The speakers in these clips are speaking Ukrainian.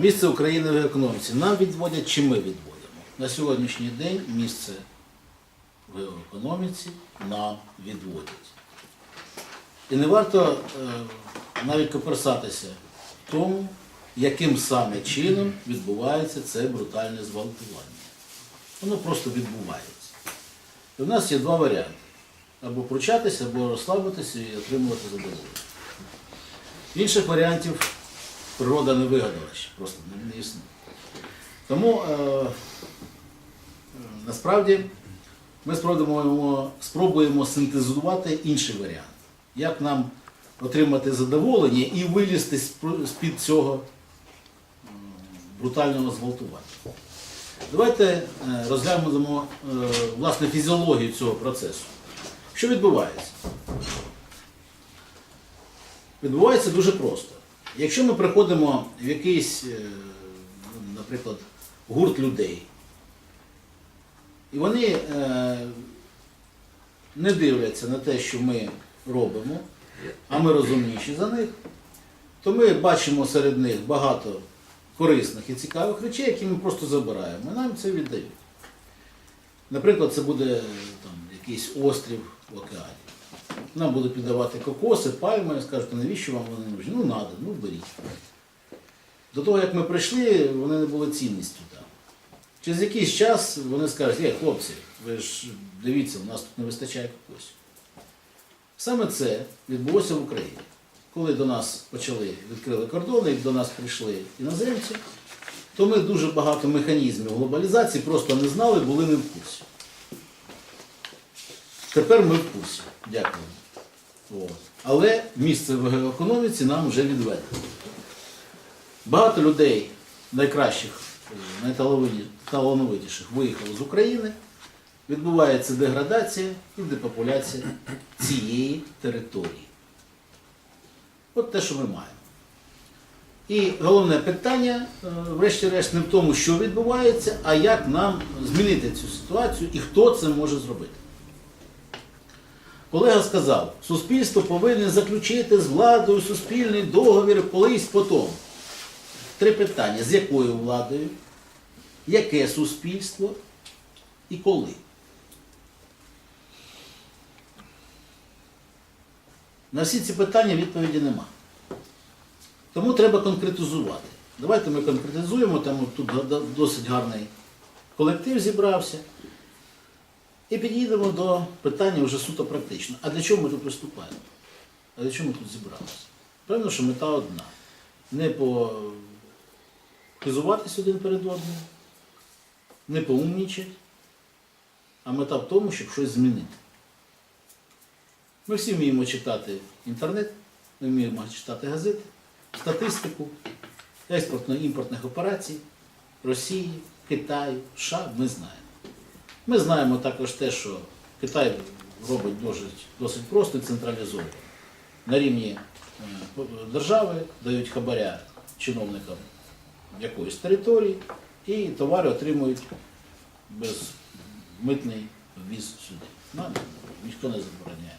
Місце України в економіці. Нам відводять чи ми відводимо? На сьогоднішній день місце в економіці нам відводять. І не варто е, навіть коперсатися в тому, яким саме чином відбувається це брутальне зґвалтування. Воно просто відбувається. І в нас є два варіанти. Або пручатися, або розслабитися і отримувати задоволення. Інших варіантів природа не вигадала ще, просто не- існує. Тому е, е, насправді ми спробуємо, спробуємо синтезувати інший варіант. Як нам отримати задоволення і вилізти з-під цього брутального зґвалтування. Давайте е, розглянемо е, власне фізіологію цього процесу. Що відбувається? Відбувається дуже просто. Якщо ми приходимо в якийсь, е, ну, наприклад, гурт людей, і вони е, не дивляться на те, що ми робимо, а ми розумніші за них, то ми бачимо серед них багато корисних і цікавих речей, які ми просто забираємо, і нам це віддають. Наприклад, це буде там, якийсь острів в океані. Нам будуть піддавати кокоси, пальми, скажуть, «А навіщо вам вони нужні? Ну, треба, ну беріть. До того, як ми прийшли, вони не були цінністю там. Через якийсь час вони скажуть, є, хлопці, ви ж дивіться, у нас тут не вистачає кокосів. Саме це відбулося в Україні. Коли до нас почали, відкрили кордони, і до нас прийшли іноземці, то ми дуже багато механізмів глобалізації просто не знали, були не в курсі. Тепер ми в курсі. Дякую. От. Але місце в економіці нам вже відведено. Багато людей, найкращих, найталановитіших, виїхало з України. Відбувається деградація і депопуляція цієї території. От те, що ми маємо. І головне питання, е, врешті-решт, не в тому, що відбувається, а як нам змінити цю ситуацію і хто це може зробити. Колега сказав, суспільство повинне заключити з владою суспільний договір колись потім. Три питання: з якою владою, яке суспільство і коли. На всі ці питання відповіді нема. Тому треба конкретизувати. Давайте ми конкретизуємо, там тут досить гарний колектив зібрався. І підійдемо до питання вже суто практично. А для чого ми тут виступаємо? А для чого ми тут зібралися? Певно, що мета одна. Не похизуватись один перед одним, не поумнічати, а мета в тому, щоб щось змінити. Ми всі вміємо читати інтернет, ми вміємо читати газети, статистику, експортно-імпортних операцій Росії, Китаю, США ми знаємо. Ми знаємо також те, що Китай робить досить, досить просто централізовано. На рівні е, держави дають хабаря чиновникам якоїсь території і товари отримують безмитний ввіз сюди. Нам ніхто не забороняє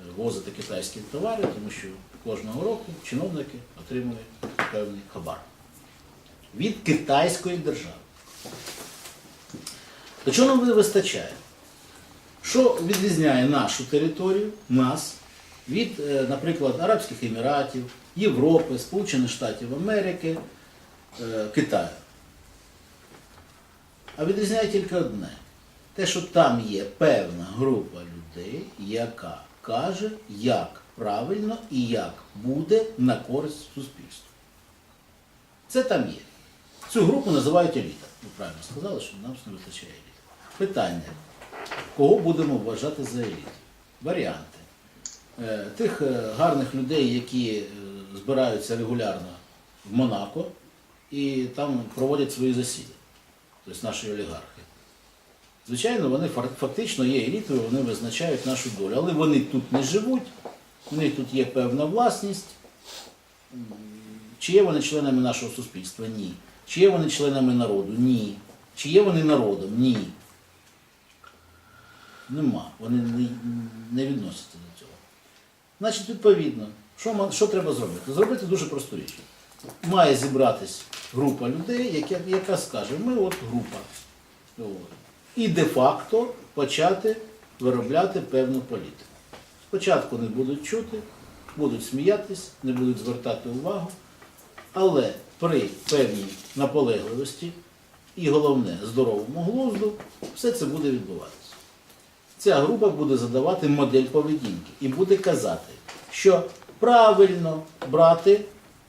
е, возити китайські товари, тому що кожного року чиновники отримують певний хабар від китайської держави. То чого нам не вистачає? Що відрізняє нашу територію, нас, від, е, наприклад, Арабських Еміратів, Європи, Сполучених Штатів Америки, е, Китаю? А відрізняє тільки одне. Те, що там є певна група людей, яка каже, як правильно і як буде на користь суспільству. Це там є. Цю групу називають еліта. Ви правильно сказали, що нам не вистачає. Питання, кого будемо вважати за еліту? Варіанти. Е, Тих е, гарних людей, які е, збираються регулярно в Монако і там проводять свої засідання, тобто наші олігархи. Звичайно, вони фактично є елітою, вони визначають нашу долю. Але вони тут не живуть, у них тут є певна власність. Чи є вони членами нашого суспільства? Ні. Чи є вони членами народу? Ні. Чи є вони народом? Ні. Нема. Вони не, не відносяться до цього. Значить, відповідно, що, що треба зробити? Зробити дуже просту річ. має зібратись група людей, яка, яка скаже, ми от група. От. І де-факто почати виробляти певну політику. Спочатку не будуть чути, будуть сміятись, не будуть звертати увагу, але при певній наполегливості і головне здоровому глузду все це буде відбуватися. Ця група буде задавати модель поведінки і буде казати, що правильно брати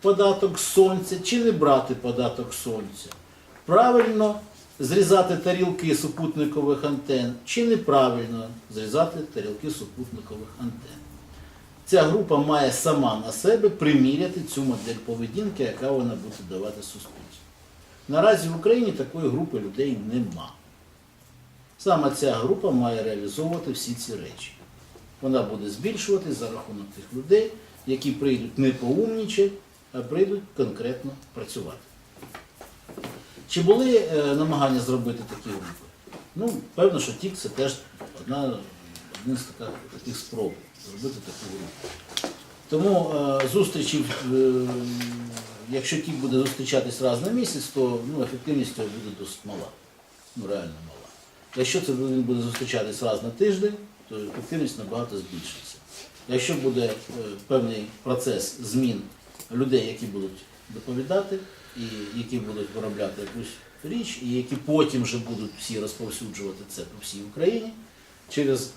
податок сонця чи не брати податок сонця. Правильно зрізати тарілки супутникових антен чи неправильно зрізати тарілки супутникових антен. Ця група має сама на себе приміряти цю модель поведінки, яка вона буде давати суспільству. Наразі в Україні такої групи людей нема. Саме ця група має реалізовувати всі ці речі. Вона буде збільшувати за рахунок тих людей, які прийдуть не поумнічать, а прийдуть конкретно працювати. Чи були е, намагання зробити такі групи? Ну, певно, що ТІК це теж одна, один з така- таких спроб зробити таку групу. Тому е, зустрічі, е, якщо ТІК буде зустрічатись раз на місяць, то ну, ефективність буде досить мала. Ну, реально мала. Якщо це буде зустрічатись раз на тиждень, то ефективність набагато збільшиться. Якщо буде е, певний процес змін людей, які будуть доповідати, і які будуть виробляти якусь річ, і які потім вже будуть всі розповсюджувати це по всій Україні через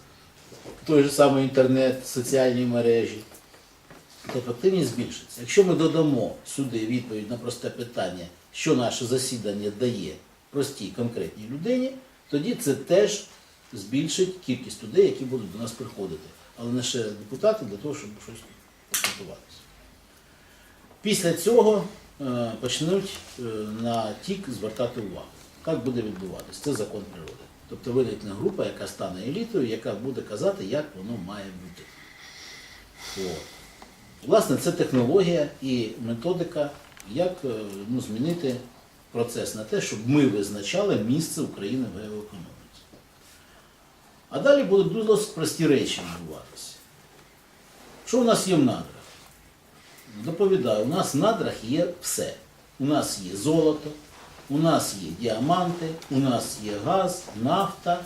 той же самий інтернет, соціальні мережі, то ефективність збільшиться. Якщо ми додамо сюди відповідь на просте питання, що наше засідання дає простій конкретній людині, тоді це теж збільшить кількість людей, які будуть до нас приходити. Але не ще депутати для того, щоб щось поспілкуватися. Після цього е, почнуть е, на тік звертати увагу. Як буде відбуватися? Це закон природи. Тобто виникне група, яка стане елітою, яка буде казати, як воно має бути. От. Власне, це технологія і методика, як е, ну, змінити процес на те, щоб ми визначали місце України в геоекономіці. А далі будуть досить прості речі відбуватися. Що у нас є в надрах? Доповідаю, у нас в надрах є все. У нас є золото, у нас є діаманти, у нас є газ, нафта,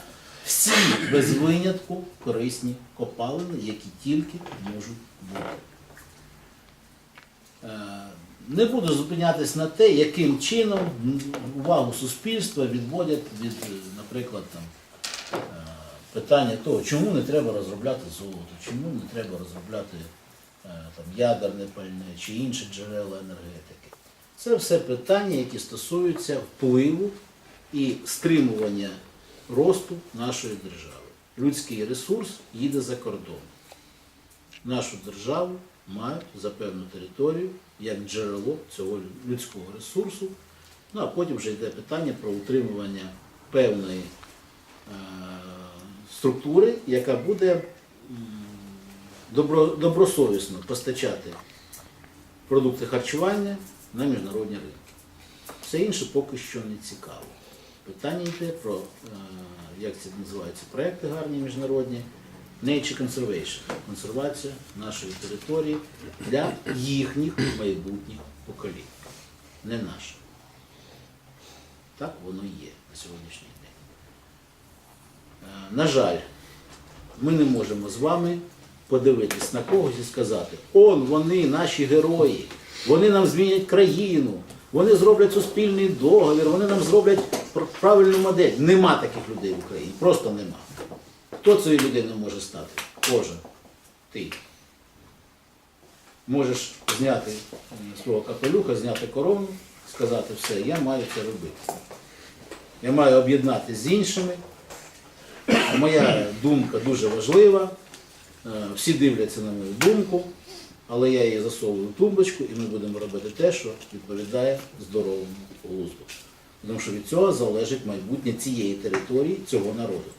всі без винятку корисні копалини, які тільки можуть бути. Не буду зупинятись на те, яким чином увагу суспільства відводять від, е, наприклад, там, е, питання того, чому не треба розробляти золото, чому не треба розробляти е, там, ядерне пальне чи інші джерела енергетики. Це все питання, які стосуються впливу і стримування росту нашої держави. Людський ресурс їде за кордон. Нашу державу мають за певну територію як джерело цього людського ресурсу. Ну а потім вже йде питання про утримування певної е, структури, яка буде добро, добросовісно постачати продукти харчування на міжнародні ринки. Все інше поки що не цікаво. Питання йде про, е, як це називаються, проекти гарні міжнародні, nature conservation, консервація нашої території для їхніх майбутніх поколінь, не наших. Так воно є на сьогоднішній день. Е, На жаль, ми не можемо з вами подивитись на когось і сказати, он вони, наші герої, вони нам змінять країну, вони зроблять суспільний договір, вони нам зроблять правильну модель. Нема таких людей в Україні, просто нема. Хто цією людиною може стати? Кожен. Ти. Можеш зняти свого капелюха, зняти корону, сказати все, я маю це робити. Я маю об'єднати з іншими. Моя думка дуже важлива. Е, Всі дивляться на мою думку, але я її засовую в тумбочку і ми будемо робити те, що відповідає здоровому глузду. Тому що від цього залежить майбутнє цієї території, цього народу.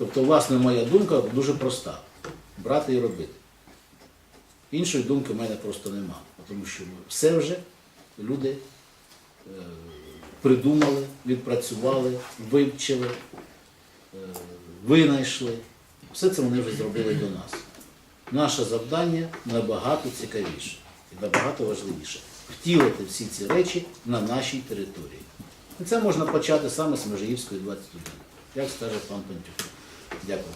Тобто, власне, моя думка дуже проста: брати і робити. Іншої думки в мене просто нема, тому що все вже люди е, придумали, відпрацювали, вивчили, е, винайшли. Все це вони вже зробили до нас. Наше завдання набагато цікавіше. і набагато важливіше втілити всі ці речі на нашій території. І це можна почати саме з Межигірської 21, як скаже пан Пантюк. Дякую.